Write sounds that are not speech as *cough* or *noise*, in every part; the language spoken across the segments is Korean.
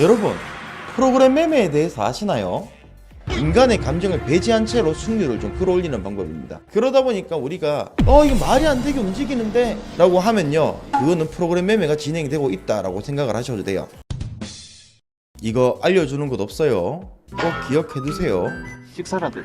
여러분, 프로그램 매매에 대해서 아시나요? 인간의 감정을 배제한 채로 승률을 좀 끌어올리는 방법입니다. 그러다 보니까 우리가 어 이거 말이 안 되게 움직이는데 라고 하면요 그거는 프로그램 매매가 진행되고 있다라고 생각을 하셔도 돼요. 이거 알려주는 것 없어요. 꼭 기억해 두세요. 식사라도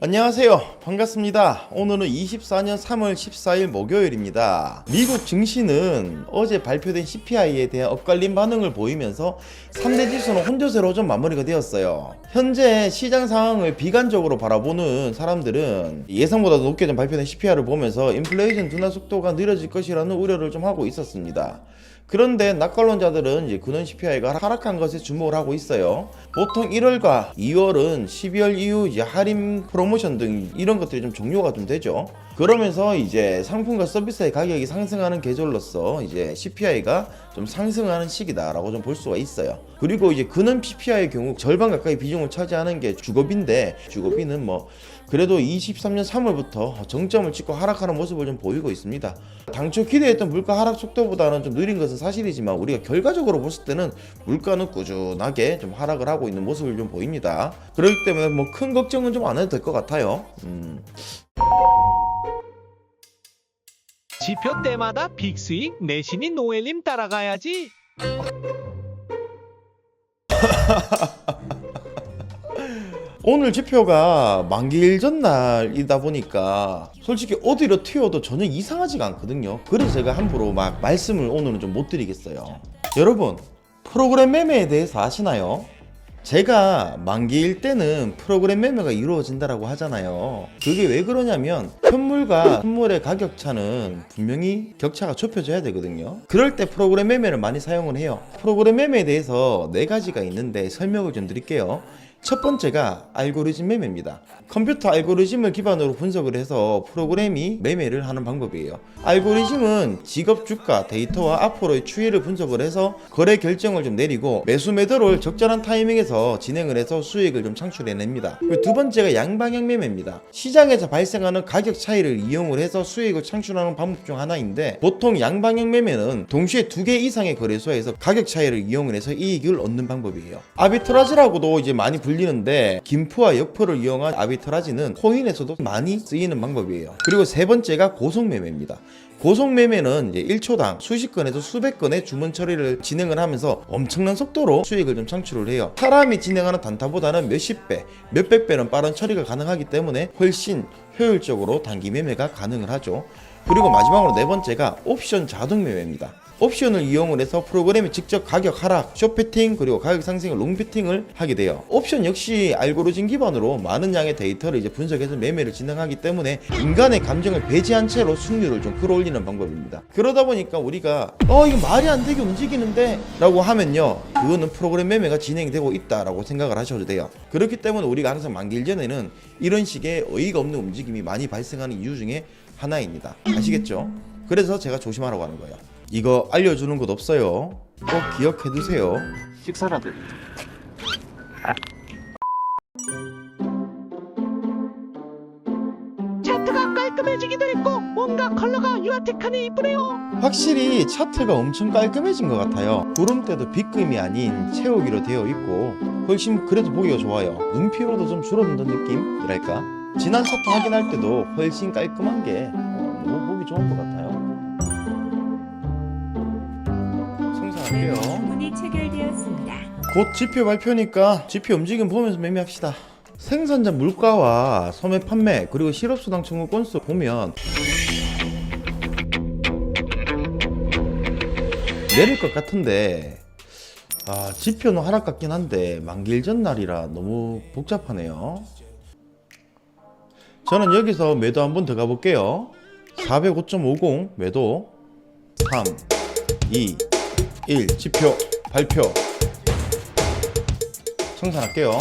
안녕하세요. 반갑습니다. 오늘은 24년 3월 14일 목요일입니다. 미국 증시는 어제 발표된 CPI에 대한 엇갈린 반응을 보이면서 3대 지수는 혼조세로 좀 마무리가 되었어요. 현재 시장 상황을 비관적으로 바라보는 사람들은 예상보다 높게 좀 발표된 CPI를 보면서 인플레이션 둔화 속도가 느려질 것이라는 우려를 좀 하고 있었습니다. 그런데 낙관론자들은 이제 근원 CPI가 하락한 것에 주목을 하고 있어요. 보통 1월과 2월은 12월 이후 이제 할인 프로 모션 등 이런 것들이 좀 종료가 좀 되죠. 그러면서 이제 상품과 서비스의 가격이 상승하는 계절로서 이제 CPI가 좀 상승하는 시기다라고 좀 볼 수가 있어요. 그리고 이제 근원 PPI의 경우 절반 가까이 비중을 차지하는 게 주거비인데 주거비는 뭐 그래도 23년 3월부터 정점을 찍고 하락하는 모습을 좀 보이고 있습니다. 당초 기대했던 물가 하락 속도보다는 좀 느린 것은 사실이지만 우리가 결과적으로 봤을 때는 물가는 꾸준하게 좀 하락을 하고 있는 모습을 좀 보입니다. 그렇기 때문에 뭐 큰 걱정은 좀 안 해도 될 것 같아요. 음. 지표 때마다 빅스윙 내신이 노엘님 따라가야지. *laughs* 오늘 지표가 만기 일 전 날이다 보니까 솔직히 어디로 튀어도 전혀 이상하지가 않거든요. 그래서 제가 함부로 막 말씀을 오늘은 좀 못 드리겠어요. 여러분, 프로그램 매매에 대해서 아시나요? 제가 만기일 때는 프로그램 매매가 이루어진다라고 하잖아요. 그게 왜 그러냐면 현물과 현물의 가격 차는 분명히 격차가 좁혀져야 되거든요. 그럴 때 프로그램 매매를 많이 사용을 해요. 프로그램 매매에 대해서 네 가지가 있는데 설명을 좀 드릴게요. 첫 번째가 알고리즘 매매입니다. 컴퓨터 알고리즘을 기반으로 분석을 해서 프로그램이 매매를 하는 방법이에요. 알고리즘은 직업 주가 데이터와 앞으로의 추이를 분석을 해서 거래 결정을 좀 내리고 매수 매도를 적절한 타이밍에서 진행을 해서 수익을 좀 창출해냅니다. 두 번째가 양방향 매매입니다. 시장에서 발생하는 가격 차이를 이용을 해서 수익을 창출하는 방법 중 하나인데 보통 양방향 매매는 동시에 두 개 이상의 거래소에서 가격 차이를 이용을 해서 이익을 얻는 방법이에요. 아비트라지라고도 이제 많이 불리는데 김프와 역프를 이용한 아비트라지는 코인에서도 많이 쓰이는 방법이에요. 그리고 세 번째가 고속 매매입니다. 고속 매매는 이제 1초당 수십 건에서 수백 건의 주문 처리를 진행을 하면서 엄청난 속도로 수익을 좀 창출을 해요. 사람이 진행하는 단타보다는 몇십 배, 몇백 배는 빠른 처리가 가능하기 때문에 훨씬 효율적으로 단기 매매가 가능을 하죠. 그리고 마지막으로 네 번째가 옵션 자동 매매입니다. 옵션을 이용을 해서 프로그램이 직접 가격 하락, 숏피팅 그리고 가격 상승을 롱피팅을 하게 돼요. 옵션 역시 알고리즘 기반으로 많은 양의 데이터를 이제 분석해서 매매를 진행하기 때문에 인간의 감정을 배제한 채로 승률을 좀 끌어올리는 방법입니다. 그러다 보니까 우리가 어 이거 말이 안 되게 움직이는데 라고 하면요 그거는 프로그램 매매가 진행되고 있다라고 생각을 하셔도 돼요. 그렇기 때문에 우리가 항상 만길 전에는 이런 식의 어이가 없는 움직임이 많이 발생하는 이유 중에 하나입니다. 아시겠죠? 그래서 제가 조심하라고 하는 거예요. 이거 알려주는 것 없어요. 꼭 기억해 두세요. 식사라도 차트가 깔끔해지기도 했고 뭔가 컬러가 유아틱하니 이쁘네요. 확실히 차트가 엄청 깔끔해진 것 같아요. 구름대도 빗금이 아닌 채우기로 되어 있고 훨씬 그래도 보기가 좋아요. 눈 피로도 좀 줄어든다는 느낌이랄까. 지난 차트 확인할 때도 훨씬 깔끔한 게 어, 너무 보기 좋은 것 같아요. 할게요. 주문이 체결되었습니다. 곧 지표 발표니까 지표 움직임 보면서 매매합시다. 생산자 물가와 소매 판매 그리고 실업수당 청구 건수 보면 내릴 것 같은데 아 지표는 하락 같긴 한데 만기일 전날이라 너무 복잡하네요. 저는 여기서 매도 한번 더 가볼게요. 405.50 매도 3 2 1 지표 발표 청산할게요.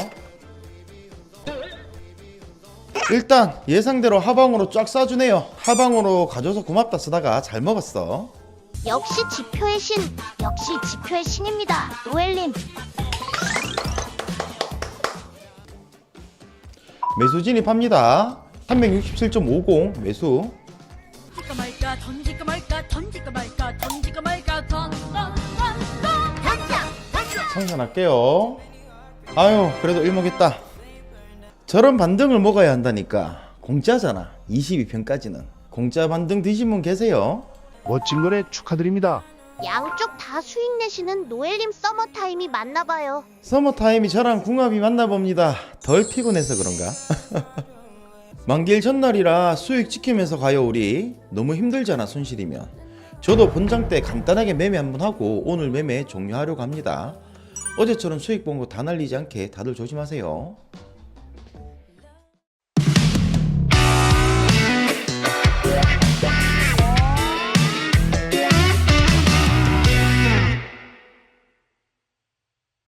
일단 예상대로 하방으로 쫙 쏴주네요. 하방으로 가져서 고맙다 쓰다가 잘 먹었어. 역시 지표의 신, 역시 지표의 신입니다. 노엘님, 매수 진입합니다. 367.50 매수. 던질까 말까 던질까 말까 던질까 말까 던질까 말까 청산할게요. 아유, 그래도 일목했다. 저런 반등을 먹어야 한다니까. 공짜잖아. 22편까지는. 공짜 반등 드신 분 계세요? 멋진 거래 축하드립니다. 양쪽 다 수익 내시는 노엘님 서머타임이 맞나봐요. 서머타임이 저랑 궁합이 맞나 봅니다. 덜 피곤해서 그런가? *laughs* 만기일 전날이라 수익 지키면서 가요 우리. 너무 힘들잖아 손실이면. 저도 본장 때 간단하게 매매 한번 하고 오늘 매매 종료하려고 합니다. 어제처럼 수익 본 거 다 날리지 않게 다들 조심하세요.